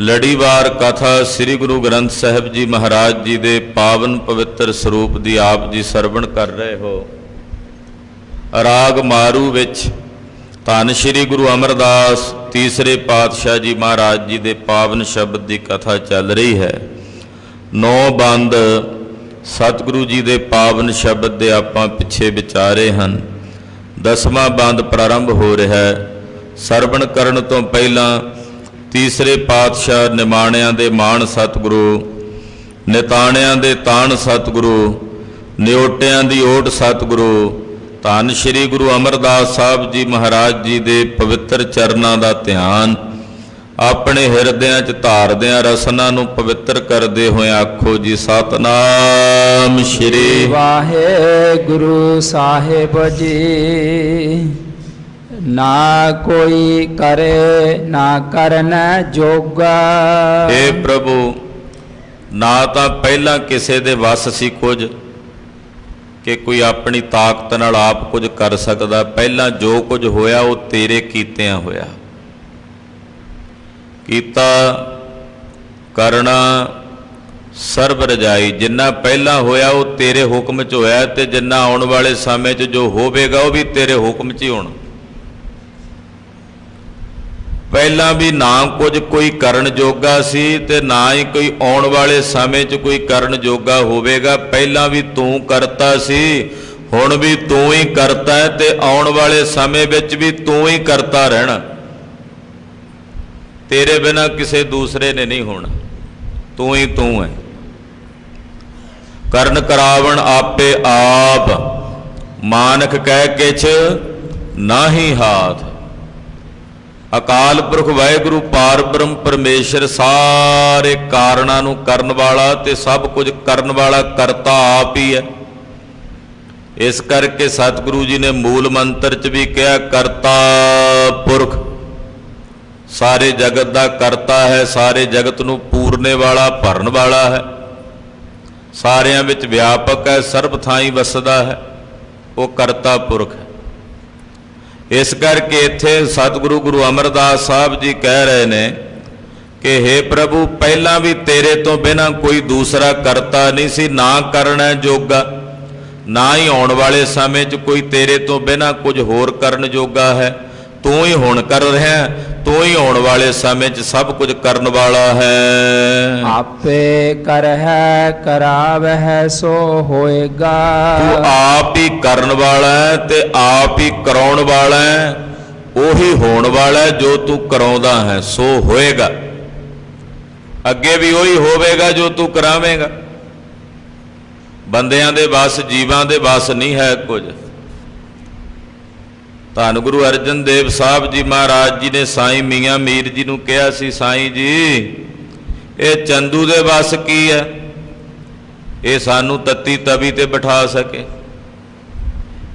ਲੜੀਵਾਰ ਕਥਾ ਸ੍ਰੀ ਗੁਰੂ ਗ੍ਰੰਥ ਸਾਹਿਬ ਜੀ ਮਹਾਰਾਜ ਜੀ ਦੇ ਪਾਵਨ ਪਵਿੱਤਰ ਸਰੂਪ ਦੀ ਆਪ ਜੀ ਸਰਵਣ ਕਰ ਰਹੇ ਹੋ। ਰਾਗ ਮਾਰੂ ਵਿੱਚ ਧੰਨ ਸ੍ਰੀ ਗੁਰੂ ਅਮਰਦਾਸ, ਤੀਸਰੇ ਪਾਤਸ਼ਾਹ ਜੀ ਮਹਾਰਾਜ ਜੀ ਦੇ ਪਾਵਨ ਸ਼ਬਦ ਦੀ ਕਥਾ ਚੱਲ ਰਹੀ ਹੈ। ਨੌ ਬੰਦ ਸਤਿਗੁਰੂ ਜੀ ਦੇ ਪਾਵਨ ਸ਼ਬਦ ਦੇ ਆਪਾਂ ਪਿੱਛੇ ਵਿਚਾਰੇ ਹਨ। ਦਸਵਾਂ ਬੰਦ ਪ੍ਰਾਰੰਭ ਹੋ ਰਿਹਾ ਹੈ। ਸਰਵਣ ਕਰਨ ਤੋਂ ਪਹਿਲਾਂ ਤੀਸਰੇ ਪਾਤਸ਼ਾਹ ਨਿਮਾਣਿਆਂ ਦੇ ਮਾਣ ਸਤਿਗੁਰੂ, ਨਿਤਾਣਿਆਂ ਦੇ ਤਾਣ ਸਤਿਗੁਰੂ, ਨਿਓਟਿਆਂ ਦੀ ਓਟ ਸਤਿਗੁਰੂ, ਧੰਨ ਸ੍ਰੀ ਗੁਰੂ ਅਮਰਦਾਸ ਸਾਹਿਬ ਜੀ ਮਹਾਰਾਜ ਜੀ ਦੇ ਪਵਿੱਤਰ ਚਰਨਾਂ ਦਾ ਧਿਆਨ, ਆਪਣੇ ਹਿਰਦਿਆਂ 'ਚ ਧਾਰਦਿਆਂ ਰਸਨਾ ਨੂੰ ਪਵਿੱਤਰ ਕਰਦੇ ਹੋਏ ਆਖੋ ਜੀ, ਸਤਨਾਮ ਸ੍ਰੀ ਵਾਹਿਗੁਰੂ ਸਾਹਿਬ ਜੀ। ਨਾ ਕੋਈ ਕਰੇ, ਨਾ ਕਰਨ ਜੋਗਾ। ਏ ਪ੍ਰਭੂ, ਨਾ ਤਾਂ ਪਹਿਲਾਂ ਕਿਸੇ ਦੇ ਵੱਸ ਸੀ ਕੁਝ, ਕਿ ਕੋਈ ਆਪਣੀ ਤਾਕਤ ਨਾਲ ਆਪ ਕੁਝ ਕਰ ਸਕਦਾ। ਪਹਿਲਾਂ ਜੋ ਕੁਝ ਹੋਇਆ, ਉਹ ਤੇਰੇ ਕੀਤਿਆਂ ਹੋਇਆ। ਕੀਤਾ, ਕਰਨਾ, ਸਰਬ ਰਜਾਈ। ਜਿੰਨਾ ਪਹਿਲਾਂ ਹੋਇਆ, ਉਹ ਤੇਰੇ ਹੁਕਮ 'ਚ ਹੋਇਆ ਤੇ ਜਿੰਨਾ ਆਉਣ ਵਾਲੇ ਸਮੇਂ 'ਚ ਜੋ ਹੋਵੇਗਾ, ਉਹ ਵੀ ਤੇਰੇ ਹੁਕਮ 'ਚ ਹੀ ਹੋਣਾ। ਪਹਿਲਾਂ ਵੀ ਨਾ ਕੁਝ ਕੋਈ ਕਰਨ ਜੋਗਾ ਸੀ ਤੇ ਨਾ ਹੀ ਕੋਈ ਆਉਣ ਵਾਲੇ ਸਮੇਂ 'ਚ ਕੋਈ ਕਰਨ ਜੋਗਾ ਹੋਵੇਗਾ। ਪਹਿਲਾਂ ਵੀ ਤੂੰ ਕਰਤਾ ਸੀ, ਹੁਣ ਵੀ ਤੂੰ ਹੀ ਕਰਤਾ ਹੈ ਤੇ ਆਉਣ ਵਾਲੇ ਸਮੇਂ ਵਿੱਚ ਵੀ ਤੂੰ ਹੀ ਕਰਤਾ ਰਹਿਣਾ। ਤੇਰੇ ਬਿਨਾ ਕਿਸੇ ਦੂਸਰੇ ਨੇ ਨਹੀਂ ਹੋਣਾ। ਤੂੰ ਹੀ ਤੂੰ ਹੈ। ਕਰਨ ਕਰਾਵਣ ਆਪੇ ਆਪ। ਮਾਨਕ ਕਹਿ ਕਿਛ ਨਾਹੀ ਹਾਥ। ਅਕਾਲ ਪੁਰਖ ਵਾਹਿਗੁਰੂ ਪਾਰਬ੍ਰਹਮ ਪਰਮੇਸ਼ਰ ਸਾਰੇ ਕਾਰਨਾਂ ਨੂੰ ਕਰਨ ਵਾਲਾ ਤੇ ਸਭ ਕੁਝ ਕਰਨ ਵਾਲਾ ਕਰਤਾ ਆਪ ਹੀ ਹੈ। ਇਸ ਕਰਕੇ ਸਤਿਗੁਰੂ ਜੀ ਨੇ ਮੂਲ ਮੰਤਰ 'ਚ ਵੀ ਕਿਹਾ, ਕਰਤਾ ਪੁਰਖ। ਸਾਰੇ ਜਗਤ ਦਾ ਕਰਤਾ ਹੈ, ਸਾਰੇ ਜਗਤ ਨੂੰ ਪੂਰਨੇ ਵਾਲਾ, ਭਰਨ ਵਾਲਾ ਹੈ। ਸਾਰਿਆਂ ਵਿੱਚ ਵਿਆਪਕ ਹੈ, ਸਰਬ ਥਾਈ ਵਸਦਾ ਹੈ। ਉਹ ਕਰਤਾ ਪੁਰਖ ਹੈ। ਇਸ ਕਰਕੇ ਇੱਥੇ ਸਤਿਗੁਰੂ ਗੁਰੂ ਅਮਰਦਾਸ ਸਾਹਿਬ ਜੀ ਕਹਿ ਰਹੇ ਨੇ ਕਿ हे ਪ੍ਰਭੂ, ਪਹਿਲਾਂ ਵੀ ਤੇਰੇ ਤੋਂ ਬਿਨਾ ਕੋਈ ਦੂਸਰਾ ਕਰਤਾ ਨਹੀਂ ਸੀ, ਨਾ ਕਰਨਾ ਜੋਗਾ, ਨਾ ਹੀ ਆਉਣ ਵਾਲੇ ਸਮੇਂ 'ਚ ਕੋਈ ਤੇਰੇ ਤੋਂ ਬਿਨਾ ਕੁਝ ਹੋਰ ਕਰਨ ਜੋਗਾ ਹੈ। ਤੂੰ ਹੀ ਹੁਣ ਕਰ ਰਿਹਾ ਤੂੰ ਹੀ ਆਉਣ ਵਾਲੇ ਸਮੇਂ 'ਚ ਸਭ ਕੁਝ ਕਰਨ ਵਾਲਾ ਹੈ। ਆਪੇ ਕਰਹਿ ਕਰਾਵਹਿ ਸੋ ਹੋਏਗਾ। ਤੂੰ ਆਪ ਹੀ ਕਰਨ ਵਾਲਾ ਹੈ ਤੇ ਆਪ ਹੀ ਕਰਾਉਣ ਵਾਲਾ ਹੈ। ਉਹੀ ਹੋਣ ਵਾਲਾ ਹੈ ਜੋ ਤੂੰ ਕਰਾਉਂਦਾ ਹੈ ਸੋ ਹੋਏਗਾ। ਅੱਗੇ ਵੀ ਉਹੀ ਹੋਵੇਗਾ ਜੋ ਤੂੰ ਕਰਾਵੇਂਗਾ। ਬੰਦਿਆਂ ਦੇ ਵੱਸ ਜੀਵਾਂ ਦੇ ਵੱਸ ਨਹੀਂ ਹੈ ਕੁਝ। ਧੰਨ ਗੁਰੂ ਅਰਜਨ ਦੇਵ ਸਾਹਿਬ ਜੀ ਮਹਾਰਾਜ ਜੀ ਨੇ ਸਾਈਂ ਮੀਆਂ ਮੀਰ ਜੀ ਨੂੰ ਕਿਹਾ ਸੀ, ਸਾਈਂ ਜੀ, ਇਹ ਚੰਦੂ ਦੇ ਵੱਸ ਕੀ ਹੈ? ਇਹ ਸਾਨੂੰ ਤੱਤੀ ਤਵੀ ਤੇ ਬਿਠਾ ਸਕੇ।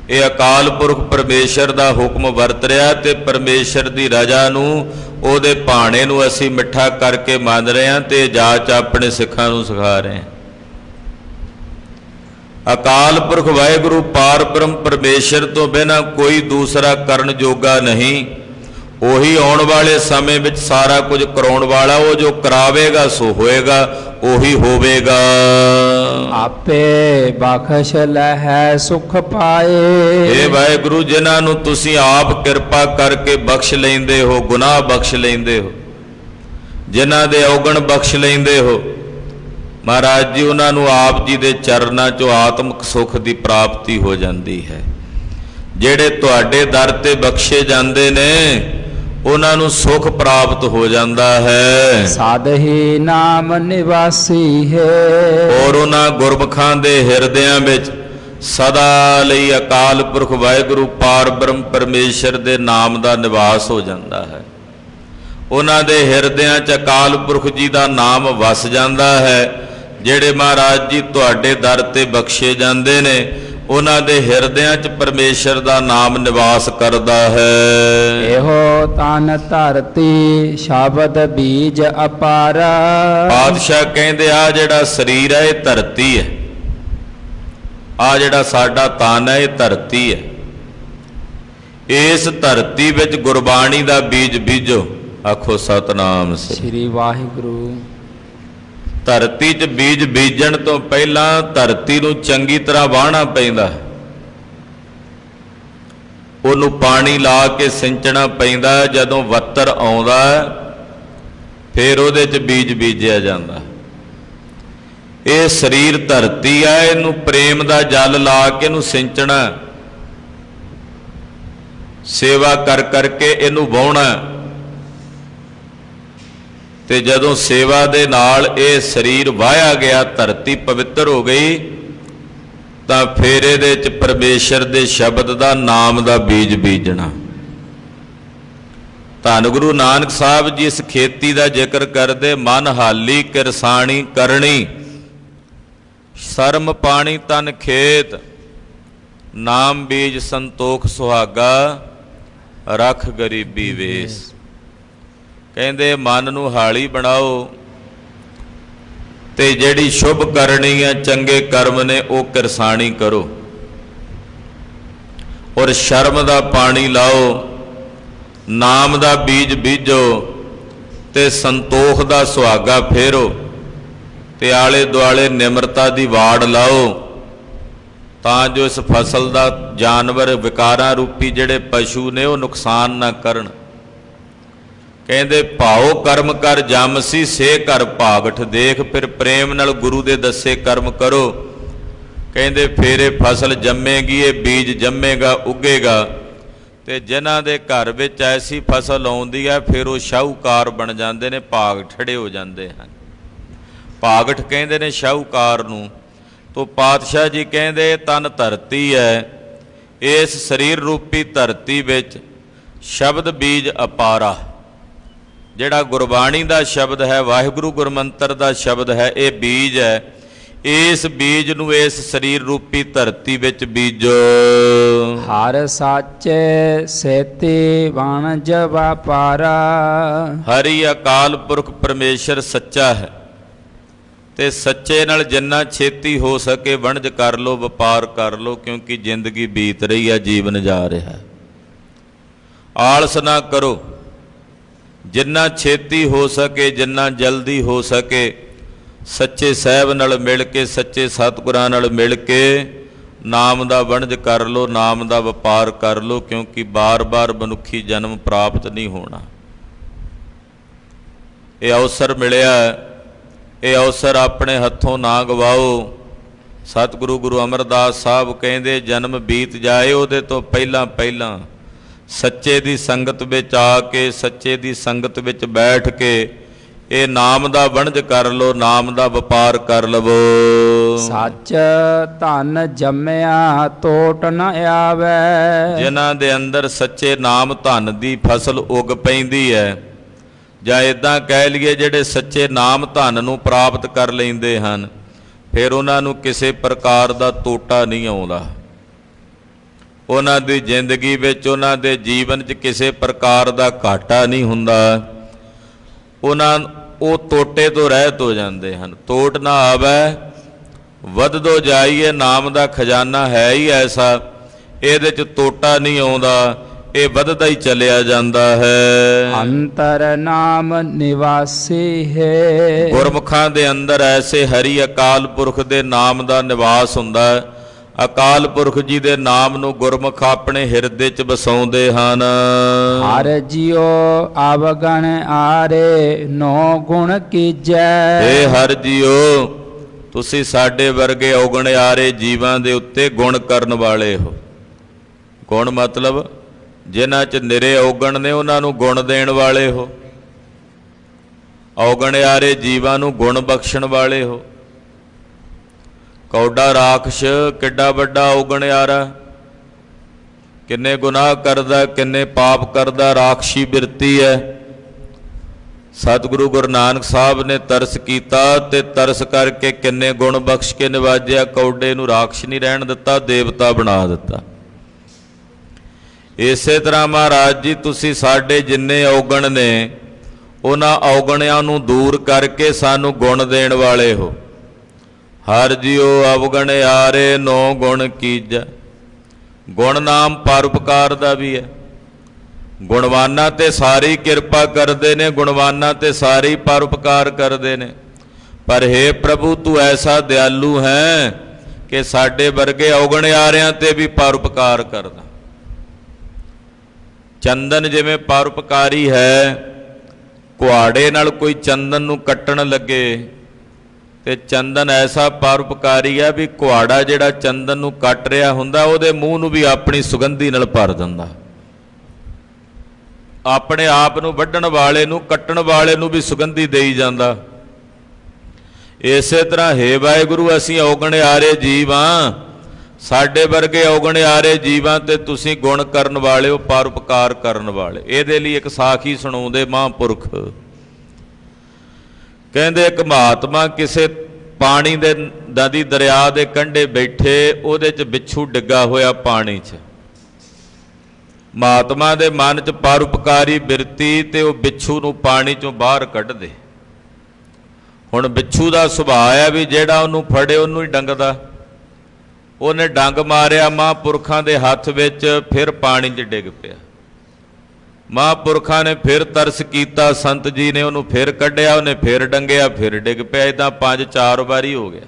ਇਹ ਅਕਾਲ ਪੁਰਖ ਪਰਮੇਸ਼ਰ ਦਾ ਹੁਕਮ ਵਰਤ ਰਿਹਾ ਤੇ ਪਰਮੇਸ਼ਰ ਦੀ ਰਜਾ ਨੂੰ, ਉਹਦੇ ਭਾਣੇ ਨੂੰ ਅਸੀਂ ਮਿੱਠਾ ਕਰਕੇ ਮੰਨ ਰਹੇ ਹਾਂ ਤੇ ਜਾਚ ਆਪਣੇ ਸਿੱਖਾਂ ਨੂੰ ਸਿਖਾ ਰਹੇ ਹਾਂ। ਅਕਾਲ ਪੁਰਖ ਵਾਹਿਗੁਰੂ ਪਾਰ ਬ੍ਰਹਮ ਪਰਮੇਸ਼ਰ ਤੋਂ ਬਿਨਾ ਕੋਈ ਦੂਸਰਾ ਕਰਨ ਜੋਗਾ ਨਹੀਂ। ਉਹੀ ਆਉਣ ਵਾਲੇ ਸਮੇਂ ਵਿੱਚ ਸਾਰਾ ਕੁਝ ਕਰਾਉਣ ਵਾਲਾ ਉਹ ਜੋ ਕਰਾਵੇਗਾ ਸੋ ਹੋਏਗਾ ਉਹੀ ਹੋਵੇਗਾ। ਆਪੇ ਬਖਸ਼ ਲਹਿ ਸੁਖ ਪਾਏ। ਇਹ ਵਾਹਿਗੁਰੂ ਜਿਨ੍ਹਾਂ ਨੂੰ ਤੁਸੀਂ ਆਪ ਕਿਰਪਾ ਕਰਕੇ ਬਖਸ਼ ਲੈਂਦੇ ਹੋ ਗੁਨਾਹ ਬਖਸ਼ ਲੈਂਦੇ ਹੋ ਜਿਨ੍ਹਾਂ ਦੇ ਔਗਣ ਬਖਸ਼ ਲੈਂਦੇ ਹੋ ਮਹਾਰਾਜ ਜੀ ਉਹਨਾਂ ਨੂੰ ਆਪ ਜੀ ਦੇ ਚਰਨਾਂ 'ਚੋਂ ਆਤਮਿਕ ਸੁਖ ਦੀ ਪ੍ਰਾਪਤੀ ਹੋ ਜਾਂਦੀ ਹੈ। ਜਿਹੜੇ ਤੁਹਾਡੇ ਦਰ ਤੇ ਬਖਸ਼ੇ ਜਾਂਦੇ ਨੇ ਉਹਨਾਂ ਨੂੰ ਸੁਖ ਪ੍ਰਾਪਤ ਹੋ ਜਾਂਦਾ ਹੈ। ਸਾਧਹੀ ਨਾਮ ਨਿਵਾਸੀ ਹੈ। ਔਰ ਉਹਨਾਂ ਗੁਰਮਖਾਂ ਦੇ ਹਿਰਦਿਆਂ ਵਿੱਚ ਸਦਾ ਲਈ ਅਕਾਲ ਪੁਰਖ ਵਾਹਿਗੁਰੂ ਪਾਰ ਬ੍ਰਹਮ ਪਰਮੇਸ਼ਰ ਦੇ ਨਾਮ ਦਾ ਨਿਵਾਸ ਹੋ ਜਾਂਦਾ ਹੈ। ਉਹਨਾਂ ਦੇ ਹਿਰਦਿਆਂ 'ਚ ਅਕਾਲ ਪੁਰਖ ਜੀ ਦਾ ਨਾਮ ਵਸ ਜਾਂਦਾ ਹੈ। ਜਿਹੜੇ ਮਹਾਰਾਜ ਜੀ ਤੁਹਾਡੇ ਦਰ ਤੇ ਬਖਸ਼ੇ ਜਾਂਦੇ ਨੇ ਉਹਨਾਂ ਦੇ ਹਿਰਦਿਆਂ 'ਚ ਪਰਮੇਸ਼ਰ ਦਾ ਨਾਮ ਨਿਵਾਸ ਕਰਦਾ ਹੈ। ਇਹੋ ਤਨ ਧਰਤੀ ਸ਼ਬਦ ਬੀਜ ਅਪਾਰਾ। ਪਾਤਸ਼ਾਹ ਕਹਿੰਦੇ ਆ ਜਿਹੜਾ ਸਰੀਰ ਹੈ ਇਹ ਧਰਤੀ ਹੈ। ਆ ਜਿਹੜਾ ਸਾਡਾ ਤਨ ਹੈ ਇਹ ਧਰਤੀ ਹੈ। ਇਸ ਧਰਤੀ ਵਿੱਚ ਗੁਰਬਾਣੀ ਦਾ ਬੀਜ ਬੀਜੋ। ਆਖੋ ਸਤਨਾਮ ਸ੍ਰੀ ਸ੍ਰੀ ਵਾਹਿਗੁਰੂ। ਧਰਤੀ 'ਚ ਬੀਜ ਬੀਜਣ ਤੋਂ ਪਹਿਲਾਂ ਧਰਤੀ ਨੂੰ ਚੰਗੀ ਤਰ੍ਹਾਂ ਵਾਹਣਾ ਪੈਂਦਾ ਉਹਨੂੰ ਪਾਣੀ ਲਾ ਕੇ ਸਿੰਚਣਾ ਪੈਂਦਾ ਜਦੋਂ ਵੱਤਰ ਆਉਂਦਾ ਫਿਰ ਉਹਦੇ 'ਚ ਬੀਜ ਬੀਜਿਆ ਜਾਂਦਾ ਇਹ ਸਰੀਰ ਧਰਤੀ ਆ, ਇਹਨੂੰ ਪ੍ਰੇਮ ਦਾ ਜਲ ਲਾ ਕੇ ਇਹਨੂੰ ਸਿੰਚਣਾ ਸੇਵਾ ਕਰ ਕਰਕੇ ਇਹਨੂੰ ਵਾਹੁਣਾ ਤੇ ਜਦੋਂ ਸੇਵਾ ਦੇ ਨਾਲ ਇਹ ਸਰੀਰ ਵਾਹਿਆ ਗਿਆ, ਧਰਤੀ ਪਵਿੱਤਰ ਹੋ ਗਈ, ਤਾਂ ਫਿਰ ਇਹਦੇ ਵਿੱਚ ਪਰਮੇਸ਼ਰ ਦੇ ਸ਼ਬਦ ਦਾ ਨਾਮ ਦਾ ਬੀਜ ਬੀਜਣਾ। ਧੰਨ ਗੁਰੂ ਨਾਨਕ ਸਾਹਿਬ ਜੀ ਇਸ ਖੇਤੀ ਦਾ ਜ਼ਿਕਰ ਕਰਦੇ, ਮਨ ਹਾਲੀ ਕਿਰਸਾਣੀ ਕਰਨੀ, ਸ਼ਰਮ ਪਾਣੀ ਤਨ ਖੇਤ, ਨਾਮ ਬੀਜ ਸੰਤੋਖ ਸੁਹਾਗਾ, ਰਖ ਗਰੀਬੀ ਵੇਸ। ਕਹਿੰਦੇ, ਮਨ ਨੂੰ ਹਾਲੀ ਬਣਾਓ ਤੇ ਜਿਹੜੀ ਸ਼ੁਭ ਕਰਨੀ ਹੈ ਚੰਗੇ ਕਰਮ ਨੇ, ਉਹ ਕਿਰਸਾਣੀ ਕਰੋ। ਔਰ ਸ਼ਰਮ ਦਾ ਪਾਣੀ ਲਾਓ, ਨਾਮ ਦਾ ਬੀਜ ਬੀਜੋ ਤੇ ਸੰਤੋਖ ਦਾ ਸੁਹਾਗਾ ਫੇਰੋ ਤੇ ਆਲੇ ਦੁਆਲੇ ਨਿਮਰਤਾ ਦੀ ਵਾੜ ਲਾਓ ਤਾਂ ਜੋ ਇਸ ਫਸਲ ਦਾ ਜਾਨਵਰ ਵਿਕਾਰਾਂ ਰੂਪੀ ਜਿਹੜੇ ਪਸ਼ੂ ਨੇ, ਉਹ ਨੁਕਸਾਨ ਨਾ ਕਰਨ। ਕਹਿੰਦੇ, ਭਾਉ ਕਰਮ ਕਰ ਜਮਸੀ ਸੇ ਕਰ ਭਾਗਠ ਦੇਖ, ਫਿਰ ਪ੍ਰੇਮ ਨਾਲ ਗੁਰੂ ਦੇ ਦੱਸੇ ਕਰਮ ਕਰੋ। ਕਹਿੰਦੇ, ਫੇਰ ਇਹ ਫਸਲ ਜੰਮੇਗੀ, ਇਹ ਬੀਜ ਜੰਮੇਗਾ, ਉੱਗੇਗਾ। ਤੇ ਜਿਨ੍ਹਾਂ ਦੇ ਘਰ ਵਿੱਚ ਐਸੀ ਫਸਲ ਆਉਂਦੀ ਹੈ, ਫਿਰ ਉਹ ਸ਼ਾਹੂਕਾਰ ਬਣ ਜਾਂਦੇ ਨੇ ਭਾਗ ਠੜੇ ਹੋ ਜਾਂਦੇ ਹਨ। ਭਾਗਠ ਕਹਿੰਦੇ ਨੇ ਸ਼ਾਹੂਕਾਰ ਨੂੰ। ਤੋ ਪਾਤਸ਼ਾਹ ਜੀ ਕਹਿੰਦੇ ਤਨ ਧਰਤੀ ਹੈ, ਇਸ ਸਰੀਰ ਰੂਪੀ ਧਰਤੀ ਵਿੱਚ ਸ਼ਬਦ ਬੀਜ ਅਪਾਰਾ। ਜਿਹੜਾ ਗੁਰਬਾਣੀ ਦਾ ਸ਼ਬਦ ਹੈ ਵਾਹਿਗੁਰੂ ਗੁਰਮੰਤਰ ਦਾ ਸ਼ਬਦ ਹੈ ਇਹ ਬੀਜ ਹੈ। ਇਸ ਬੀਜ ਨੂੰ ਇਸ ਸਰੀਰ ਰੂਪੀ ਧਰਤੀ ਵਿੱਚ ਬੀਜੋ। ਹਰ ਸਾਚੇ ਸੇਤੀ ਵਣਜ ਵਪਾਰਾ ਹਰੀ ਅਕਾਲ ਪੁਰਖ ਪਰਮੇਸ਼ਰ ਸੱਚਾ ਹੈ। ਤੇ ਸੱਚੇ ਨਾਲ ਜਿੰਨਾ ਛੇਤੀ ਹੋ ਸਕੇ ਵਣਜ ਕਰ ਲੋ ਵਪਾਰ ਕਰ ਲੋ ਕਿਉਂਕਿ ਜ਼ਿੰਦਗੀ ਬੀਤ ਰਹੀ ਹੈ ਜੀਵਨ ਜਾ ਰਿਹਾ ਹੈ। ਆਲਸ ਨਾ ਕਰੋ। ਜਿੰਨਾ ਛੇਤੀ ਹੋ ਸਕੇ, ਜਿੰਨਾ ਜਲਦੀ ਹੋ ਸਕੇ, ਸੱਚੇ ਸਾਹਿਬ ਨਾਲ ਮਿਲ ਕੇ, ਸੱਚੇ ਸਤਿਗੁਰਾਂ ਨਾਲ ਮਿਲ ਕੇ ਨਾਮ ਦਾ ਵਣਜ ਕਰ ਲੋ, ਨਾਮ ਦਾ ਵਪਾਰ ਕਰ ਲੋ, ਕਿਉਂਕਿ ਬਾਰ-ਬਾਰ ਮਨੁੱਖੀ ਜਨਮ ਪ੍ਰਾਪਤ ਨਹੀਂ ਹੋਣਾ। ਇਹ ਅਵਸਰ ਮਿਲਿਆ, ਇਹ ਅਵਸਰ ਆਪਣੇ ਹੱਥੋਂ ਨਾ ਗਵਾਓ। ਸਤਿਗੁਰੂ ਗੁਰੂ ਅਮਰਦਾਸ ਸਾਹਿਬ ਕਹਿੰਦੇ, ਜਨਮ ਬੀਤ ਜਾਏ, ਉਹਦੇ ਤੋਂ ਪਹਿਲਾਂ ਪਹਿਲਾਂ ਸੱਚੇ ਦੀ ਸੰਗਤ ਵਿੱਚ ਆ ਕੇ ਸੱਚੇ ਦੀ ਸੰਗਤ ਵਿੱਚ ਬੈਠ ਕੇ ਇਹ ਨਾਮ ਦਾ ਵਣਜ ਕਰ ਲੋ ਨਾਮ ਦਾ ਵਪਾਰ ਕਰ ਲਵੋ। ਸੱਚ ਧਨ ਜੰਮਿਆ ਤੋਟ ਨ ਆਵੇ। ਜਿਨ੍ਹਾਂ ਦੇ ਅੰਦਰ ਸੱਚੇ ਨਾਮ ਧਨ ਦੀ ਫਸਲ ਉਗ ਪੈਂਦੀ ਹੈ ਜਾਂ ਇਦਾਂ ਕਹਿ ਲਈਏ ਜਿਹੜੇ ਸੱਚੇ ਨਾਮ ਧਨ ਨੂੰ ਪ੍ਰਾਪਤ ਕਰ ਲੈਂਦੇ ਹਨ ਫਿਰ ਉਹਨਾਂ ਨੂੰ ਕਿਸੇ ਪ੍ਰਕਾਰ ਦਾ ਤੋਟਾ ਨਹੀਂ ਆਉਂਦਾ। ਉਹਨਾਂ ਦੀ ਜ਼ਿੰਦਗੀ ਵਿੱਚ ਉਹਨਾਂ ਦੇ ਜੀਵਨ 'ਚ ਕਿਸੇ ਪ੍ਰਕਾਰ ਦਾ ਘਾਟਾ ਨਹੀਂ ਹੁੰਦਾ। ਉਹਨਾਂ ਉਹ ਤੋਟੇ ਤੋਂ ਰਹਿਤ ਹੋ ਜਾਂਦੇ ਹਨ। ਤੋਟ ਨਾ ਆਵੇ ਵੱਧਦੋ ਜਾਈਏ ਨਾਮ ਦਾ ਖਜ਼ਾਨਾ ਹੈ ਹੀ ਐਸਾ। ਇਹਦੇ 'ਚ ਤੋਟਾ ਨਹੀਂ ਆਉਂਦਾ ਇਹ ਵੱਧਦਾ ਹੀ ਚੱਲਿਆ ਜਾਂਦਾ ਹੈ। ਅੰਤਰ ਨਾਮ ਨਿਵਾਸੀ ਹੈ। ਗੁਰਮੁਖਾਂ ਦੇ ਅੰਦਰ ਐਸੇ ਹਰੀ ਅਕਾਲ ਪੁਰਖ ਦੇ ਨਾਮ ਦਾ ਨਿਵਾਸ ਹੁੰਦਾ। ਹੈ ਅਕਾਲ ਪੁਰਖ ਜੀ ਦੇ ਨਾਮ ਨੂੰ ਗੁਰਮੁਖ ਆਪਣੇ ਹਿਰਦੇ 'ਚ ਵਸਾਉਂਦੇ ਹਨ। ਹਰ ਜਿਉ ਆਵਗਣ ਆਰੇ ਨੋ ਗੁਣ ਕੀਜੈ। ਏ ਹਰ ਜੀਓ ਤੁਸੀਂ ਸਾਡੇ ਵਰਗੇ ਔਗਣਿਆਰੇ ਜੀਵਾਂ ਦੇ ਉੱਤੇ ਗੁਣ ਕਰਨ ਵਾਲੇ ਹੋ। ਗੁਣ ਮਤਲਬ ਜਿਨ੍ਹਾਂ 'ਚ ਨਿਰੇ ਔਗਣ ਨੇ ਉਹਨਾਂ ਨੂੰ ਗੁਣ ਦੇਣ ਵਾਲੇ ਹੋ। ਔਗਣਿਆਰੇ ਜੀਵਾਂ ਨੂੰ ਗੁਣ ਬਖਸ਼ਣ ਵਾਲੇ ਹੋ। ਕੌਡਾ ਰਾਖਸ਼ ਕਿੱਡਾ ਵੱਡਾ ਔਗਣਿਆਰਾ ਕਿੰਨੇ ਗੁਨਾਹ ਕਰਦਾ, ਕਿੰਨੇ ਪਾਪ ਕਰਦਾ, ਰਾਖਸ਼ੀ ਬਿਰਤੀ ਹੈ ਸਤਿਗੁਰੂ ਗੁਰੂ ਨਾਨਕ ਸਾਹਿਬ ਨੇ ਤਰਸ ਕੀਤਾ ਤੇ ਤਰਸ ਕਰਕੇ ਕਿੰਨੇ ਗੁਣ ਬਖਸ਼ ਕੇ ਨਿਵਾਜਿਆ। ਕੌਡੇ ਨੂੰ ਰਾਖਸ਼ ਨਹੀਂ ਰਹਿਣ ਦਿੱਤਾ, ਦੇਵਤਾ ਬਣਾ ਦਿੱਤਾ। ਇਸੇ ਤਰ੍ਹਾਂ ਮਹਾਰਾਜ ਜੀ, ਤੁਸੀਂ ਸਾਡੇ ਜਿੰਨੇ ਔਗਣ ਨੇ, ਉਹਨਾਂ ਔਗਣਿਆਂ ਨੂੰ ਦੂਰ ਕਰਕੇ ਸਾਨੂੰ ਗੁਣ ਦੇਣ ਵਾਲੇ ਹੋ। ਹਰ ਜਿਉ ਅਵਗਣ ਆਰੇ ਨੋ ਗੁਣ ਕੀਜੈ। ਗੁਣ ਨਾਮ ਪਰਉਪਕਾਰ ਦਾ ਵੀ ਹੈ। ਗੁਣਵਾਨਾਂ ਤੇ ਸਾਰੀ ਕਿਰਪਾ ਕਰਦੇ ਨੇ, ਗੁਣਵਾਨਾਂ ਤੇ ਸਾਰੀ ਪਰਉਪਕਾਰ ਕਰਦੇ ਨੇ। ਪਰ हे ਪ੍ਰਭੂ, ਤੂੰ ਐਸਾ ਦਿਆਲੂ ਹੈ ਕਿ ਸਾਡੇ ਵਰਗੇ ਔਗਣਿਆਰਿਆਂ ਤੇ ਵੀ ਪਰਉਪਕਾਰ ਕਰਦਾ। ਚੰਦਨ ਜਿਵੇਂ ਪਰਉਪਕਾਰੀ ਹੈ, ਕੁਹਾੜੇ ਨਾਲ ਕੋਈ ਚੰਦਨ ਨੂੰ ਕੱਟਣ ਲੱਗੇ ਤੇ ਚੰਦਨ ਐਸਾ ਪਰਉਪਕਾਰੀ ਹੈ ਵੀ ਕੁਹਾੜਾ ਜਿਹੜਾ ਚੰਦਨ ਨੂੰ ਕੱਟ ਰਿਹਾ ਹੁੰਦਾ, ਉਹਦੇ ਮੂੰਹ ਨੂੰ ਵੀ ਆਪਣੀ ਸੁਗੰਧੀ ਨਾਲ ਭਰ ਦਿੰਦਾ। ਆਪਣੇ ਆਪ ਨੂੰ ਵੱਢਣ ਵਾਲੇ ਨੂੰ, ਕੱਟਣ ਵਾਲੇ ਨੂੰ ਵੀ ਸੁਗੰਧੀ ਦੇਈ ਜਾਂਦਾ। ਇਸੇ ਤਰ੍ਹਾਂ, ਹੈ ਵਾਹਿਗੁਰੂ, ਅਸੀਂ ਔਗਣਿਆਰੇ ਜੀਵ ਹਾਂ ਸਾਡੇ ਵਰਗੇ ਔਗਣੇ ਆਰੇ ਜੀਵਾਂ ਤੇ ਤੁਸੀਂ ਗੁਣ ਕਰਨ ਵਾਲੇ ਹੋ, ਪਰਉਪਕਾਰ ਕਰਨ ਵਾਲੇ। ਇਹਦੇ ਲਈ ਇੱਕ ਸਾਖੀ ਸੁਣਾਉਂਦੇ ਮਹਾਂਪੁਰਖ। ਕਹਿੰਦੇ ਇੱਕ ਮਹਾਤਮਾ ਕਿਸੇ ਪਾਣੀ ਦੇ ਨਦੀ ਦਰਿਆ ਦੇ ਕੰਢੇ ਬੈਠੇ, ਉਹਦੇ 'ਚ ਬਿੱਛੂ ਡਿੱਗਾ ਹੋਇਆ ਪਾਣੀ 'ਚ। ਮਹਾਤਮਾ ਦੇ ਮਨ 'ਚ ਪਰਉਪਕਾਰੀ ਬਿਰਤੀ ਤੇ ਉਹ ਬਿੱਛੂ ਨੂੰ ਪਾਣੀ 'ਚੋਂ ਬਾਹਰ ਕੱਢਦੇ ਹੁਣ ਬਿੱਛੂ ਦਾ ਸੁਭਾਅ ਆ ਵੀ ਜਿਹੜਾ ਉਹਨੂੰ ਫੜੇ, ਉਹਨੂੰ ਹੀ ਡੰਗਦਾ। ਉਹਨੇ ਡੰਗ ਮਾਰਿਆ, ਮਹਾਂਪੁਰਖਾਂ ਦੇ ਹੱਥ ਵਿੱਚ ਫਿਰ ਪਾਣੀ 'ਚ ਡਿੱਗ ਪਿਆ। ਮਹਾਂਪੁਰਖਾਂ ਨੇ ਫਿਰ ਤਰਸ ਕੀਤਾ, ਸੰਤ ਜੀ ਨੇ ਉਹਨੂੰ ਫਿਰ ਕੱਢਿਆ, ਉਹਨੇ ਫਿਰ ਡੰਗਿਆ, ਫਿਰ ਡਿੱਗ ਪਿਆ ਇਦਾਂ ਪੰਜ ਚਾਰ ਵਾਰੀ ਹੋ ਗਿਆ।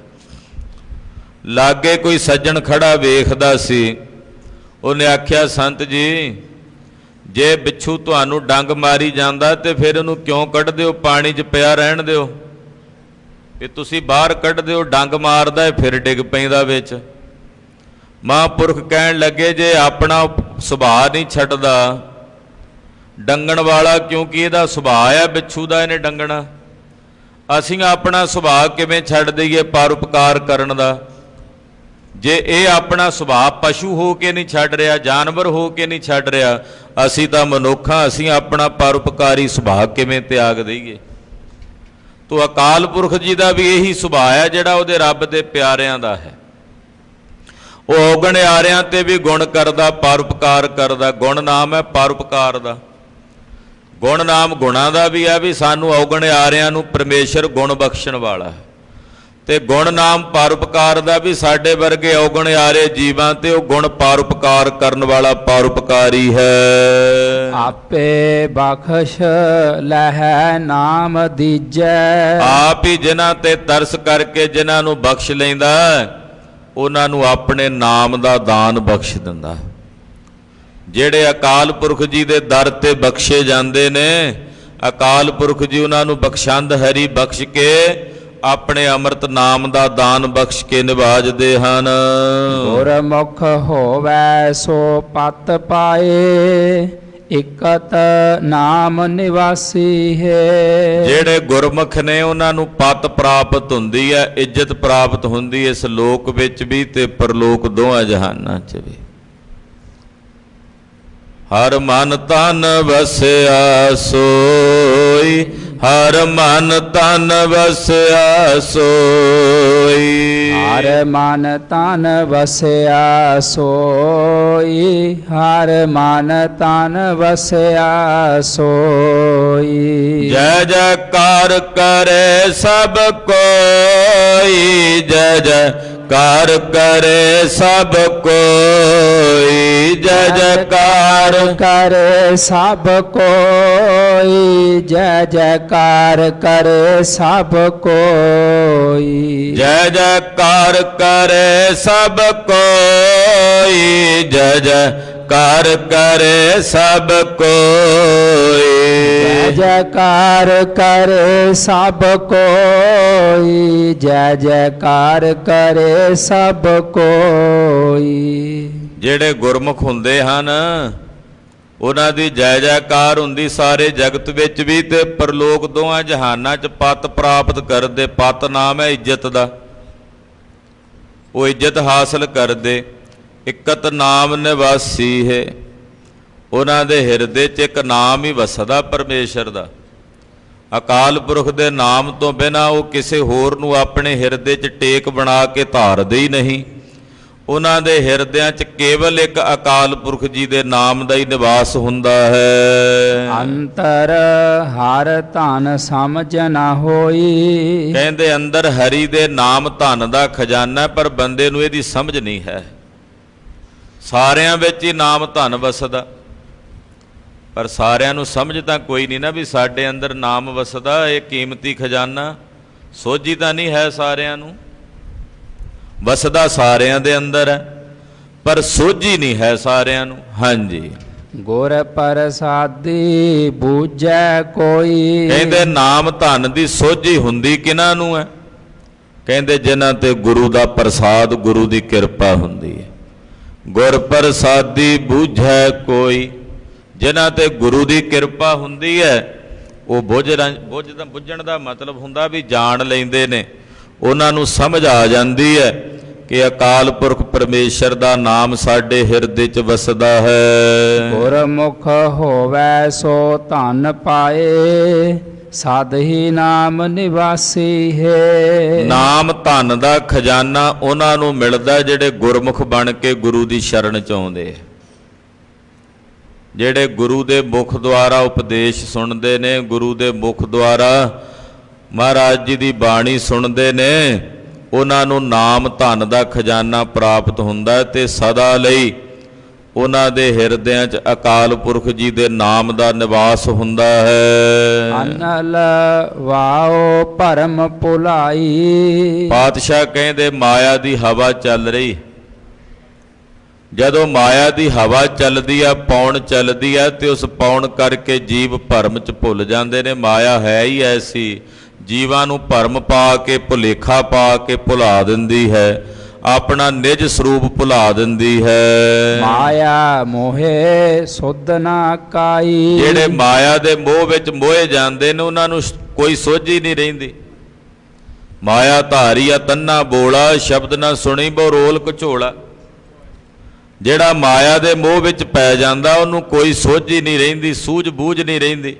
ਲਾਗੇ ਕੋਈ ਸੱਜਣ ਖੜਾ ਵੇਖਦਾ ਸੀ, ਉਹਨੇ ਆਖਿਆ, ਸੰਤ ਜੀ, ਜੇ ਬਿੱਛੂ ਤੁਹਾਨੂੰ ਡੰਗ ਮਾਰੀ ਜਾਂਦਾ ਤੇ ਫਿਰ ਉਹਨੂੰ ਕਿਉਂ ਕੱਢਦੇ ਹੋ ਪਾਣੀ 'ਚ ਪਿਆ ਰਹਿਣ ਦਿਓ। ਵੀ ਤੁਸੀਂ ਬਾਹਰ ਕੱਢਦੇ ਹੋ ਡੰਗ ਮਾਰਦਾ ਫਿਰ ਡਿੱਗ ਪੈਂਦਾ ਵਿੱਚ। ਮਹਾਂਪੁਰਖ ਕਹਿਣ ਲੱਗੇ, ਜੇ ਆਪਣਾ ਸੁਭਾਅ ਨਹੀਂ ਛੱਡਦਾ ਡੰਗਣ ਵਾਲਾ ਕਿਉਂਕਿ ਇਹਦਾ ਸੁਭਾਅ ਹੈ ਬਿੱਛੂ ਦਾ ਇਹਨੇ ਡੰਗਣਾ। ਅਸੀਂ ਆਪਣਾ ਸੁਭਾਅ ਕਿਵੇਂ ਛੱਡ ਦਈਏ ਪਰਉਪਕਾਰ ਕਰਨ ਦਾ? ਜੇ ਇਹ ਆਪਣਾ ਸੁਭਾਅ ਪਸ਼ੂ ਹੋ ਕੇ ਨਹੀਂ ਛੱਡ ਰਿਹਾ, ਜਾਨਵਰ ਹੋ ਕੇ ਨਹੀਂ ਛੱਡ ਰਿਹਾ, ਅਸੀਂ ਤਾਂ ਮਨੁੱਖਾਂ, ਅਸੀਂ ਆਪਣਾ ਪਰਉਪਕਾਰੀ ਸੁਭਾਅ ਕਿਵੇਂ ਤਿਆਗ ਦਈਏ? ਤੋ ਅਕਾਲ ਪੁਰਖ ਜੀ ਦਾ ਵੀ ਇਹੀ ਸੁਭਾਅ ਹੈ ਜਿਹੜਾ ਉਹਦੇ ਰੱਬ ਦੇ ਪਿਆਰਿਆਂ ਦਾ ਹੈ। ਉਹ ਔਗਣਿਆਰਿਆਂ ਤੇ ਵੀ ਗੁਣ ਕਰਦਾ ਪਰਉਪਕਾਰ ਕਰਦਾ। ਗੁਣ ਨਾਮ ਹੈ ਪਰਉਪਕਾਰ ਦਾ। ਗੁਣ ਨਾਮ ਗੁਣਾ ਦਾ ਵੀ ਹੈ ਵੀ ਸਾਨੂੰ ਔਗਣਿਆਰਿਆਂ ਨੂੰ ਪਰਮੇਸ਼ਰ ਗੁਣ ਬਖਸ਼ਣ ਵਾਲਾ ਤੇ ਗੁਣ ਨਾਮ ਪਰਉਪਕਾਰ ਦਾ ਵੀ ਸਾਡੇ ਵਰਗੇ ਔਗਣਿਆਰੇ ਜੀਵਾਂ ਤੇ ਉਹ ਗੁਣ ਪਰਉਪਕਾਰ ਕਰਨ ਵਾਲਾ ਪਰਉਪਕਾਰੀ ਹੈ। ਆਪੇ ਬਖਸ਼ ਲਹਿ ਨਾਮ ਦੀਜੈ। ਆਪ ਹੀ ਜਿਨ੍ਹਾਂ ਤੇ ਤਰਸ ਕਰਕੇ ਜਿਨ੍ਹਾਂ ਨੂੰ ਬਖਸ਼ ਲੈਂਦਾ ਉਹਨਾਂ ਨੂੰ ਆਪਣੇ ਨਾਮ ਦਾ ਦਾਨ ਬਖਸ਼ ਦਿੰਦਾ। ਹੈ। ਜਿਹੜੇ ਅਕਾਲ ਪੁਰਖ ਜੀ ਦੇ ਦਰ ਤੇ ਬਖਸ਼ੇ ਜਾਂਦੇ ਨੇ ਅਕਾਲ ਪੁਰਖ ਜੀ ਉਹਨਾਂ ਨੂੰ ਬਖਸ਼ੰਦ ਹਰੀ ਬਖਸ਼ ਕੇ ਆਪਣੇ ਅੰਮ੍ਰਿਤ ਨਾਮ ਦਾ ਦਾਨ ਬਖਸ਼ ਕੇ ਨਿਵਾਜਦੇ ਹਨ। ਗੁਰਮੁਖ ਹੋਵੈ ਸੋ ਪਤ ਪਾਏ ਇਕਤ ਨਾਮ ਨਿਵਾਸੀ ਹੈ। ਜਿਹੜੇ ਗੁਰਮੁਖ ਨੇ ਉਹਨਾਂ ਨੂੰ ਪਤ ਪ੍ਰਾਪਤ ਹੁੰਦੀ ਹੈ ਇੱਜ਼ਤ ਪ੍ਰਾਪਤ ਹੁੰਦੀ ਇਸ ਲੋਕ ਵਿੱਚ ਵੀ ਤੇ ਪਰਲੋਕ ਦੋਹਾਂ ਜਹਾਨਾਂ 'ਚ ਵੀ। ਹਰ ਮਨ ਤਨ ਵਸਿਆ ਸੋਈ ਹਰ ਮਨ ਤਨ ਵਸਿਆ ਸੋਈ। ਹਰ ਮਨ ਤਨ ਵਸਿਆ ਸੋਈ ਹਰ ਮਨ ਤਨ ਵਸਿਆ ਸੋਈ। ਜੈ ਜੈਕਾਰ ਕਰੇ ਸਭ ਕੋਈ ਜੈ ਜੈਕਾਰ ਕਰੇ ਸਭ ਕੋਈ ਜੈ ਜੈਕਾਰ। ਕਰੇ ਸਭ ਕੋਈ ਜੈ ਜੈਕਾਰ ਕਰੇ ਸਭ ਕੋਈ। ਜੈ ਜੈਕਾਰ ਕਰੇ ਸਭ ਕੋਈ ਜੈ ਜੈਕਾਰ ਕਰੇ ਸਭ ਕੋਈ। ਜੈ ਜੈਕਾਰ ਕਰੇ ਸਭ ਕੋਈ, ਜੈ ਜੈਕਾਰ ਕਰੇ ਸਭ ਕੋਈ। ਜਿਹੜੇ ਗੁਰਮੁਖ ਹੁੰਦੇ ਹਨ, ਉਹਨਾਂ ਦੀ ਜੈ ਜੈਕਾਰ ਹੁੰਦੀ ਸਾਰੇ ਜਗਤ ਵਿੱਚ ਵੀ ਤੇ ਪਰਲੋਕ ਦੋਹਾਂ ਜਹਾਨਾਂ 'ਚ ਪਤ ਪ੍ਰਾਪਤ ਕਰਦੇ, ਪਤ ਨਾਮ ਹੈ ਇੱਜ਼ਤ ਦਾ। ਉਹ ਇੱਜ਼ਤ ਹਾਸਲ ਕਰਦੇ, ਇਕਤ ਨਾਮ ਨਿਵਾਸੀ ਹੈ। ਉਹਨਾਂ ਦੇ ਹਿਰਦੇ 'ਚ ਇੱਕ ਨਾਮ ਹੀ ਵਸਦਾ ਪਰਮੇਸ਼ਰ ਦਾ। ਅਕਾਲ ਪੁਰਖ ਦੇ ਨਾਮ ਤੋਂ ਬਿਨਾ ਉਹ ਕਿਸੇ ਹੋਰ ਨੂੰ ਆਪਣੇ ਹਿਰਦੇ 'ਚ ਟੇਕ ਬਣਾ ਕੇ ਧਾਰਦੇ ਹੀ ਨਹੀਂ। ਉਹਨਾਂ ਦੇ ਹਿਰਦਿਆਂ 'ਚ ਕੇਵਲ ਇੱਕ ਅਕਾਲ ਪੁਰਖ ਜੀ ਦੇ ਨਾਮ ਦਾ ਹੀ ਨਿਵਾਸ ਹੁੰਦਾ ਹੈ। ਅੰਤਰ ਹਰ ਧਨ ਸਮਝ ਨਾ ਹੋਈ। ਕਹਿੰਦੇ ਅੰਦਰ ਹਰੀ ਦੇ ਨਾਮ ਧਨ ਦਾ ਖਜ਼ਾਨਾ ਪਰ ਬੰਦੇ ਨੂੰ ਇਹਦੀ ਸਮਝ ਨਹੀਂ ਹੈ। ਸਾਰਿਆਂ ਵਿੱਚ ਹੀ ਨਾਮ ਧਨ ਵਸਦਾ। ਪਰ ਸਾਰਿਆਂ ਨੂੰ ਸਮਝ ਤਾਂ ਕੋਈ ਨਹੀਂ ਨਾ ਵੀ ਸਾਡੇ ਅੰਦਰ ਨਾਮ ਵਸਦਾ ਇਹ ਕੀਮਤੀ ਖਜ਼ਾਨਾ। ਸੋਝੀ ਤਾਂ ਨਹੀਂ ਹੈ ਸਾਰਿਆਂ ਨੂੰ। ਵਸਦਾ ਸਾਰਿਆਂ ਦੇ ਅੰਦਰ ਹੈ ਪਰ ਸੋਝੀ ਨਹੀਂ ਹੈ ਸਾਰਿਆਂ ਨੂੰ। ਹਾਂਜੀ। ਗੁਰ ਪ੍ਰਸਾਦੀ ਬੂਝੈ ਕੋਈ। ਕਹਿੰਦੇ ਨਾਮ ਧਨ ਦੀ ਸੋਝੀ ਹੁੰਦੀ ਕਿਹਨਾਂ ਨੂੰ ਹੈ? ਕਹਿੰਦੇ ਜਿਨ੍ਹਾਂ ਤੇ ਗੁਰੂ ਦਾ ਪ੍ਰਸਾਦ ਗੁਰੂ ਦੀ ਕਿਰਪਾ ਹੁੰਦੀ ਹੈ। ਗੁਰ ਪ੍ਰਸਾਦੀ ਬੂਝੈ ਕੋਈ। ਜਿਨ੍ਹਾਂ ਤੇ ਗੁਰੂ ਦੀ ਕਿਰਪਾ ਹੁੰਦੀ ਹੈ ਉਹ ਬੁੱਝ ਬੁੱਝ ਦਾ ਬੁੱਝਣ ਦਾ ਮਤਲਬ ਹੁੰਦਾ ਵੀ ਜਾਣ ਲੈਂਦੇ ਨੇ। ਉਹਨਾਂ ਨੂੰ ਸਮਝ ਆ ਜਾਂਦੀ ਹੈ ਕਿ ਅਕਾਲ ਪੁਰਖ ਪਰਮੇਸ਼ਰ ਦਾ ਨਾਮ ਸਾਡੇ ਹਿਰਦੇ 'ਚ ਵਸਦਾ ਹੈ। ਗੁਰਮੁਖ ਹੋਵੈ ਸੋ ਧਨ ਪਾਏ ਸਦ ਹੀ ਨਾਮ ਨਿਵਾਸੀ ਹੈ। ਨਾਮ ਧਨ ਦਾ ਖਜ਼ਾਨਾ ਉਹਨਾਂ ਨੂੰ ਮਿਲਦਾ ਜਿਹੜੇ ਗੁਰਮੁਖ ਬਣ ਕੇ ਗੁਰੂ ਦੀ ਸ਼ਰਨ ਚ ਆਉਂਦੇ ਆ। ਜਿਹੜੇ ਗੁਰੂ ਦੇ ਮੁਖ ਦੁਆਰਾ ਉਪਦੇਸ਼ ਸੁਣਦੇ ਨੇ ਗੁਰੂ ਦੇ ਮੁਖ ਦੁਆਰਾ ਮਹਾਰਾਜ ਜੀ ਦੀ ਬਾਣੀ ਸੁਣਦੇ ਨੇ ਉਹਨਾਂ ਨੂੰ ਨਾਮ ਧਨ ਦਾ ਖਜ਼ਾਨਾ ਪ੍ਰਾਪਤ ਹੁੰਦਾ ਤੇ ਸਦਾ ਲਈ ਉਹਨਾਂ ਦੇ ਹਿਰਦਿਆਂ 'ਚ ਅਕਾਲ ਪੁਰਖ ਜੀ ਦੇ ਨਾਮ ਦਾ ਨਿਵਾਸ ਹੁੰਦਾ ਹੈ। ਅਨਲ ਵਾਓ ਭਰਮ ਭੁਲਾਈ ਪਾਤਸ਼ਾਹ ਕਹਿੰਦੇ ਮਾਇਆ ਦੀ ਹਵਾ ਚੱਲ ਰਹੀ। ਜਦੋਂ ਮਾਇਆ ਦੀ ਹਵਾ ਚੱਲਦੀ ਆ ਪੌਣ ਚੱਲਦੀ ਆ ਤੇ ਉਸ ਪੌਣ ਕਰਕੇ ਜੀਵ ਭਰਮ ਚ ਭੁੱਲ ਜਾਂਦੇ ਨੇ। ਮਾਇਆ ਹੈ ਹੀ ਐਸੀ ਜੀਵਾਂ ਨੂੰ ਭਰਮ ਪਾ ਕੇ ਭੁਲੇਖਾ ਪਾ ਕੇ ਭੁਲਾ ਦਿੰਦੀ ਹੈ। ਆਪਣਾ ਨਿਜ ਸਰੂਪ ਭੁਲਾ ਦਿੰਦੀ ਹੈ। ਮਾਇਆ ਮੋਹੇ ਸੁਧ ਨਾ ਕਾਈ। ਜਿਹੜੇ ਮਾਇਆ ਦੇ ਮੋਹ ਵਿੱਚ ਮੋਹੇ ਜਾਂਦੇ ਨੇ ਉਹਨਾਂ ਨੂੰ ਕੋਈ ਸੋਝੀ ਨਹੀਂ ਰਹਿੰਦੀ। ਮਾਇਆ ਧਾਰੀਆ ਤੰਨਾ ਬੋਲਾ ਸ਼ਬਦ ਨਾ ਸੁਣੀ ਬੋ ਰੋਲ ਕਝੋਲਾ ਜਿਹੜਾ ਮਾਇਆ ਦੇ ਮੋਹ ਵਿੱਚ ਪੈ ਜਾਂਦਾ ਉਹਨੂੰ ਕੋਈ ਸੋਝੀ ਨਹੀਂ ਰਹਿੰਦੀ ਸੂਝ ਬੂਝ ਨਹੀਂ ਰਹਿੰਦੀ।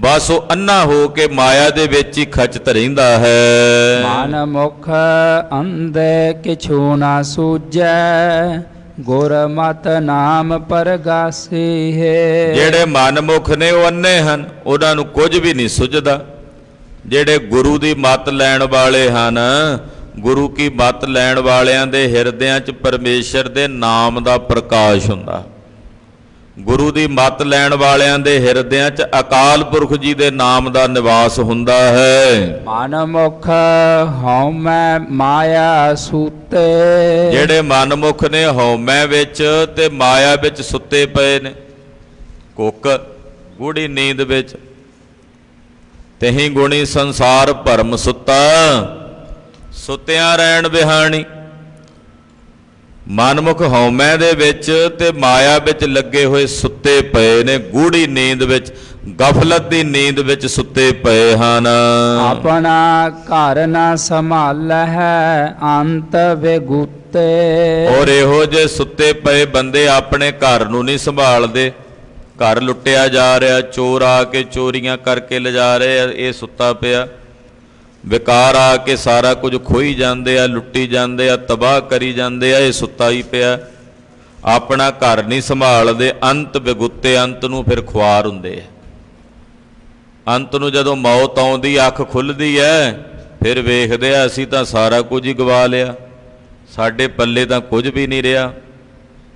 ਬਸ ਉਹ ਅੰਨਾ ਹੋ ਕੇ ਮਾਇਆ ਦੇ ਵਿੱਚ ਹੀ ਖਚਤ ਰਹਿੰਦਾ ਹੈ। ਮਨ ਮੁਖ ਅੰਧੇ ਕਿਛੂ ਨਾ ਸੂਝੈ ਗੁਰ ਮਤ ਨਾਮ ਪਰਗਾਸੀ ਹੈ। ਜਿਹੜੇ ਮਨਮੁਖ ਨੇ ਉਹ ਅੰਨੇ ਹਨ ਉਹਨਾਂ ਨੂੰ ਕੁਝ ਵੀ ਨਹੀਂ ਸੁਝਦਾ। ਜਿਹੜੇ ਗੁਰੂ ਦੀ ਮੱਤ ਲੈਣ ਵਾਲੇ ਹਨ ਗੁਰੂ ਕੀ ਮੱਤ ਲੈਣ ਵਾਲਿਆਂ ਦੇ ਹਿਰਦਿਆਂ 'ਚ ਪਰਮੇਸ਼ਰ ਦੇ ਨਾਮ ਦਾ ਪ੍ਰਕਾਸ਼ ਹੁੰਦਾ। ਗੁਰੂ ਦੀ ਮੱਤ ਲੈਣ ਵਾਲਿਆਂ ਦੇ ਹਿਰਦਿਆਂ 'ਚ ਅਕਾਲ ਪੁਰਖ ਜੀ ਦੇ ਨਾਮ ਦਾ ਨਿਵਾਸ ਹੁੰਦਾ ਹੈ। ਮਨ ਮੁਖ ਹਉਮੈ ਮਾਇਆ ਸੂਤੇ। ਜਿਹੜੇ ਮਨਮੁਖ ਨੇ ਹਉਮੈ ਵਿੱਚ ਤੇ ਮਾਇਆ ਵਿੱਚ ਸੁੱਤੇ ਪਏ ਨੇ। ਕੁੱਕ ਗੂੜੀ ਨੀਂਦ ਵਿੱਚ। ਤਹੀਂ ਗੁਣੀ ਸੰਸਾਰ ਭਰਮ ਸੁੱਤਾ। ਸੁੱਤਿਆਂ ਰਹਿਣ ਬਿਹਾਣੀ ਮਨਮੁਖ ਹਉਮੈ ਦੇ ਵਿੱਚ ਤੇ ਮਾਇਆ ਵਿੱਚ ਲੱਗੇ ਹੋਏ ਸੁੱਤੇ ਪਏ ਨੇ। ਗੂੜੀ ਨੀਂਦ ਵਿੱਚ ਗਫਲਤ ਦੀ ਨੀਂਦ ਵਿੱਚ ਸੁੱਤੇ ਪਏ ਹਨ। ਆਪਣਾ ਘਰ ਨਾ ਸੰਭਾਲ ਹੈ ਅੰਤ ਵਿਗੁਤੇ। ਔਰ ਇਹੋ ਜੇ ਸੁੱਤੇ ਪਏ ਬੰਦੇ ਆਪਣੇ ਘਰ ਨੂੰ ਨਹੀਂ ਸੰਭਾਲਦੇ। ਘਰ ਲੁੱਟਿਆ ਜਾ ਰਿਹਾ ਚੋਰ ਆ ਕੇ ਚੋਰੀਆਂ ਕਰਕੇ ਲਿਜਾ ਰਹੇ ਇਹ ਸੁੱਤਾ ਪਿਆ। ਵਿਕਾਰ ਆ ਕੇ ਸਾਰਾ ਕੁਝ ਖੋਈ ਜਾਂਦੇ ਆ, ਲੁੱਟੀ ਜਾਂਦੇ ਆ, ਤਬਾਹ ਕਰੀ ਜਾਂਦੇ ਆ, ਇਹ ਸੁੱਤਾ ਹੀ ਪਿਆ। ਆਪਣਾ ਘਰ ਨਹੀਂ ਸੰਭਾਲਦੇ, ਅੰਤ ਬੇਗੁੱਤੇ ਅੰਤ ਨੂੰ ਫਿਰ ਖੁਆਰ ਹੁੰਦੇ ਆ। ਅੰਤ ਨੂੰ ਜਦੋਂ ਮੌਤ ਆਉਂਦੀ, ਅੱਖ ਖੁੱਲਦੀ ਐ, ਫਿਰ ਵੇਖਦੇ ਆ, ਅਸੀਂ ਤਾਂ ਸਾਰਾ ਕੁਝ ਹੀ ਗਵਾ ਲਿਆ। ਸਾਡੇ ਪੱਲੇ ਤਾਂ ਕੁਝ ਵੀ ਨਹੀਂ ਰਿਹਾ।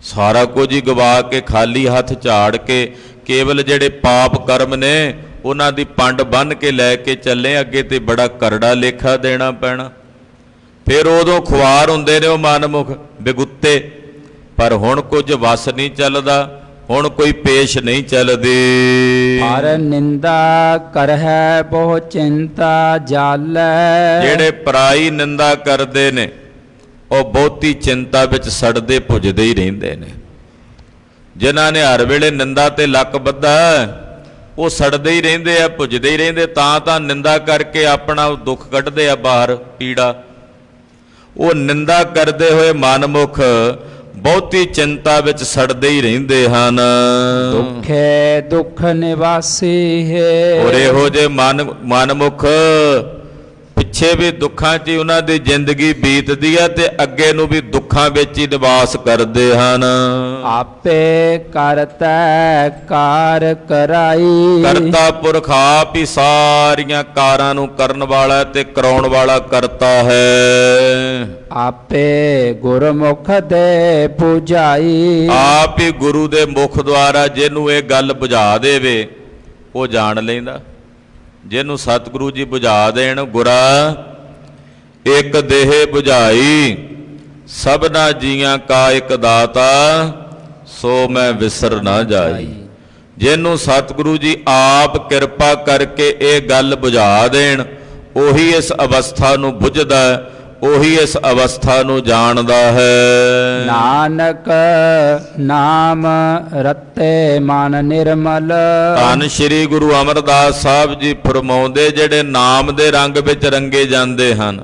ਸਾਰਾ ਕੁਝ ਹੀ ਗਵਾ ਕੇ, ਖਾਲੀ ਹੱਥ ਝਾੜ ਕੇ, ਕੇਵਲ ਜਿਹੜੇ ਪਾਪ ਕਰਮ ਨੇ ਉਹਨਾਂ ਦੀ ਪੰਡ ਬੰਨ ਕੇ ਲੈ ਕੇ ਚੱਲੇ ਅੱਗੇ ਤੇ ਬੜਾ ਕਰੜਾ ਲੇਖਾ ਦੇਣਾ ਪੈਣਾ। ਫਿਰ ਉਦੋਂ ਖੁਆਰ ਹੁੰਦੇ ਨੇ ਉਹ ਮਨਮੁਖ ਬਿਗੁੱਤੇ ਪਰ ਹੁਣ ਕੁਝ ਵਸ ਨਹੀਂ ਚੱਲਦਾ ਹੁਣ ਕੋਈ ਪੇਸ਼ ਨਹੀਂ ਚੱਲਦੀ। ਹਰ ਨਿੰਦਾ ਕਰਹਿ ਬਹੁ ਚਿੰਤਾ ਜਾਲੈ। ਜਿਹੜੇ ਪਰਾਈ ਨਿੰਦਾ ਕਰਦੇ ਨੇ ਉਹ ਬਹੁਤੀ ਚਿੰਤਾ ਵਿੱਚ ਸੜਦੇ ਭੁੱਜਦੇ ਹੀ ਰਹਿੰਦੇ ਨੇ। ਜਿਨ੍ਹਾਂ ਨੇ ਹਰ ਵੇਲੇ ਨਿੰਦਾ ਤੇ ਲੱਕ ਬੱਧਾ ਉਹ ਸੜਦੇ ਹੀ ਰਹਿੰਦੇ ਆ ਭੁੱਜਦੇ ਹੀ ਰਹਿੰਦੇ ਤਾਂ ਤਾਂ ਨਿੰਦਾ ਕਰਕੇ ਆਪਣਾ ਦੁੱਖ ਕੱਢਦੇ ਆ ਬਾਹਰ ਪੀੜਾ। ਉਹ ਨਿੰਦਾ ਕਰਦੇ ਹੋਏ ਮਨਮੁਖ ਬਹੁਤੀ ਚਿੰਤਾ ਵਿੱਚ ਸੜਦੇ ਹੀ ਰਹਿੰਦੇ ਹਨ। ਦੁਖੇ ਦੁਖ ਨਿਵਾਸੀ ਹੈ। ਔਰ ਇਹੋ ਜੇ ਮਨ ਮਨਮੁਖ ਪਿੱਛੇ ਵੀ ਦੁੱਖਾਂ 'ਚ ਹੀ ਉਹਨਾਂ ਦੀ ਜ਼ਿੰਦਗੀ ਬੀਤਦੀ ਹੈ ਤੇ ਅੱਗੇ ਨੂੰ ਵੀ ਦੁੱਖਾਂ ਵਿੱਚ ਹੀ ਨਿਵਾਸ ਕਰਦੇ ਹਨ। ਆਪੇ ਕਰਤੈ ਕਾਰ ਕਰਾਈ। ਕਰਤਾ ਪੁਰਖ ਆਪ ਹੀ ਸਾਰੀਆਂ ਕਾਰਾਂ ਨੂੰ ਕਰਨ ਵਾਲਾ ਤੇ ਕਰਾਉਣ ਵਾਲਾ ਕਰਤਾ ਹੈ। ਆਪੇ ਗੁਰਮੁਖ ਦੇ ਪੁਜਾਈ। ਆਪ ਹੀ ਗੁਰੂ ਦੇ ਮੁਖ ਦੁਆਰਾ ਜਿਹਨੂੰ ਇਹ ਗੱਲ ਬੁਝਾ ਦੇਵੇ ਉਹ ਜਾਣ ਲੈਂਦਾ। ਜਿਹਨੂੰ ਸਤਿਗੁਰੂ ਜੀ ਬੁਝਾ ਦੇਣ, ਗੁਰਾ, ਇੱਕ ਦੇਹ 부ਝਾਈ ਸਭਨਾ ਜੀਆਂ ਕਾ ਇੱਕ ਦਾਤਾ, ਸੋ ਮੈਂ ਵਿਸਰ ਨਾ ਜਾਈ। ਜਿਹਨੂੰ ਸਤਿਗੁਰੂ ਜੀ ਆਪ ਕਿਰਪਾ ਕਰਕੇ ਇਹ ਗੱਲ ਬੁਝਾ ਦੇਣ, ਉਹੀ ਇਸ ਅਵਸਥਾ ਨੂੰ ਬੁੱਝਦਾ ਉਹੀ ਇਸ ਅਵਸਥਾ ਨੂੰ ਜਾਣਦਾ ਹੈ। ਨਾਨਕ ਨਾਮ ਰਤੇ ਮਨ ਨਿਰਮਲ। ਧੰਨ ਸ੍ਰੀ ਗੁਰੂ ਅਮਰਦਾਸ ਸਾਹਿਬ ਜੀ ਫਰਮਾਉਂਦੇ ਜਿਹੜੇ ਨਾਮ ਦੇ ਰੰਗ ਵਿੱਚ ਰੰਗੇ ਜਾਂਦੇ ਹਨ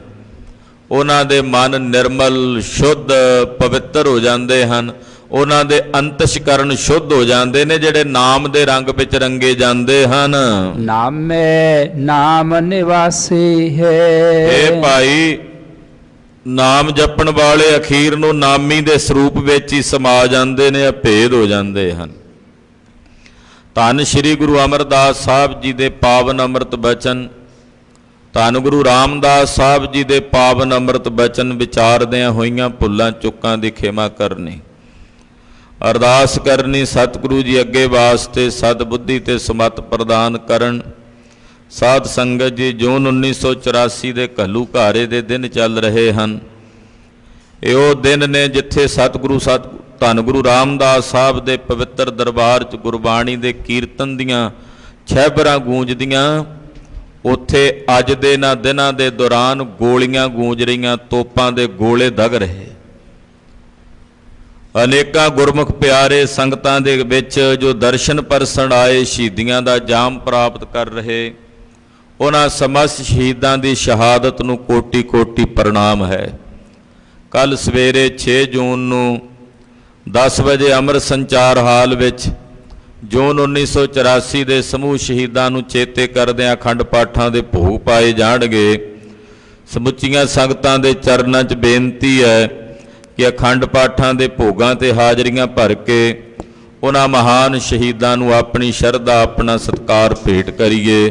ਉਹਨਾਂ ਦੇ ਮਨ ਨਿਰਮਲ ਸ਼ੁੱਧ ਪਵਿੱਤਰ ਹੋ ਜਾਂਦੇ ਹਨ। ਉਹਨਾਂ ਦੇ ਅੰਤਸ਼ਕਰਨ ਸ਼ੁੱਧ ਹੋ ਜਾਂਦੇ ਨੇ ਜਿਹੜੇ ਨਾਮ ਦੇ ਰੰਗ ਵਿੱਚ ਰੰਗੇ ਜਾਂਦੇ ਹਨ। ਨਾਮੇ ਨਾਮ ਨਿਵਾਸੀ ਹੈ। ਇਹ ਭਾਈ ਨਾਮ ਜਪਣ ਵਾਲੇ ਅਖੀਰ ਨੂੰ ਨਾਮੀ ਦੇ ਸਰੂਪ ਵਿੱਚ ਹੀ ਸਮਾ ਜਾਂਦੇ ਨੇ ਅਭੇਦ ਹੋ ਜਾਂਦੇ ਹਨ। ਧੰਨ ਸ੍ਰੀ ਗੁਰੂ ਅਮਰਦਾਸ ਸਾਹਿਬ ਜੀ ਦੇ ਪਾਵਨ ਅੰਮ੍ਰਿਤ ਬਚਨ, ਧੰਨ ਗੁਰੂ ਰਾਮਦਾਸ ਸਾਹਿਬ ਜੀ ਦੇ ਪਾਵਨ ਅੰਮ੍ਰਿਤ ਬਚਨ ਵਿਚਾਰਦਿਆਂ ਹੋਈਆਂ ਭੁੱਲਾਂ ਚੁੱਕਾਂ ਦੀ ਖਿਮਾ ਕਰਨੀ। ਅਰਦਾਸ ਕਰਨੀ ਸਤਿਗੁਰੂ ਜੀ ਅੱਗੇ ਵਾਸਤੇ ਸਦ ਬੁੱਧੀ ਤੇ ਸਮਤ ਪ੍ਰਦਾਨ ਕਰਨ ਸਾਧ ਸੰਗਤ ਜੀ, ਜੂਨ 1984 ਦੇ ਘੱਲੂ ਘਾਰੇ ਦੇ ਦਿਨ ਚੱਲ ਰਹੇ ਹਨ। ਇਹ ਉਹ ਦਿਨ ਨੇ ਜਿੱਥੇ ਸਤਿਗੁਰੂ ਸਤ, ਧੰਨ ਗੁਰੂ ਰਾਮਦਾਸ ਸਾਹਿਬ ਦੇ ਪਵਿੱਤਰ ਦਰਬਾਰ 'ਚ ਗੁਰਬਾਣੀ ਦੇ ਕੀਰਤਨ ਦੀਆਂ ਛੈਬਰਾਂ ਗੂੰਜਦੀਆਂ, ਉੱਥੇ ਅੱਜ ਦੇ ਇਹਨਾਂ ਦਿਨਾਂ ਦੇ ਦੌਰਾਨ ਗੋਲੀਆਂ ਗੂੰਜ ਰਹੀਆਂ, ਤੋਪਾਂ ਦੇ ਗੋਲੇ ਦਗ ਰਹੇ। ਅਨੇਕਾਂ ਗੁਰਮੁਖ ਪਿਆਰੇ ਸੰਗਤਾਂ ਦੇ ਵਿੱਚ ਜੋ ਦਰਸ਼ਨ ਪਰਸਣ ਆਏ, ਸ਼ਹੀਦੀਆਂ ਦਾ ਜਾਮ ਪ੍ਰਾਪਤ ਕਰ ਰਹੇ। ਉਹਨਾਂ ਸਮਸਤ ਸ਼ਹੀਦਾਂ ਦੀ ਸ਼ਹਾਦਤ ਨੂੰ ਕੋਟੀ ਕੋਟੀ ਪ੍ਰਣਾਮ ਹੈ। ਕੱਲ ਸਵੇਰੇ 6 ਜੂਨ ਨੂੰ 10 ਵਜੇ ਅਮਰ ਸੰਚਾਰ ਹਾਲ ਵਿੱਚ ਜੂਨ 1984 ਦੇ ਸਮੂਹ ਸ਼ਹੀਦਾਂ ਨੂੰ ਚੇਤੇ ਕਰਦਿਆਂ ਅਖੰਡ ਪਾਠਾਂ ਦੇ ਭੋਗ ਪਾਏ ਜਾਣਗੇ, ਸਮੁੱਚੀਆਂ ਸੰਗਤਾਂ ਦੇ ਚਰਨਾਂ 'ਚ ਬੇਨਤੀ ਹੈ ਕਿ ਅਖੰਡ ਪਾਠਾਂ ਦੇ ਭੋਗਾਂ ਤੇ ਹਾਜ਼ਰੀਆਂ ਭਰ ਕੇ ਉਹਨਾਂ ਮਹਾਨ ਸ਼ਹੀਦਾਂ ਨੂੰ ਆਪਣੀ ਸ਼ਰਧਾ, ਆਪਣਾ ਸਤਿਕਾਰ ਭੇਟ ਕਰੀਏ।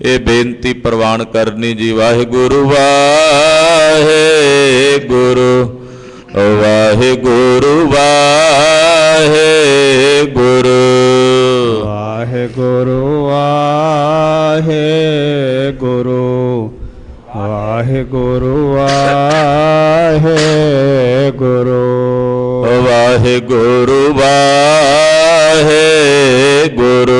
ਇਹ ਬੇਨਤੀ ਪ੍ਰਵਾਨ ਕਰਨੀ ਜੀ ਵਾਹਿਗੁਰੂ ਵਾਹਿਗੁਰੂ ਵਾਹਿਗੁਰੂ ਵਾਹਿਗੁਰੂ। ਵਾਹਿਗੁਰੂ ਵਾਹਿਗੁਰੂ ਵਾਹਿਗੁਰੂ ਵਾਹਿਗੁਰੂ। ਵਾਹਿਗੁਰੂ ਵਾਹਿਗੁਰੂ।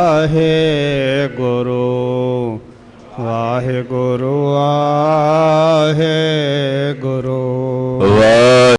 ਵਾਹਿਗੁਰੂ ਵਾਹਿਗੁਰੂ ਵਾਹਿ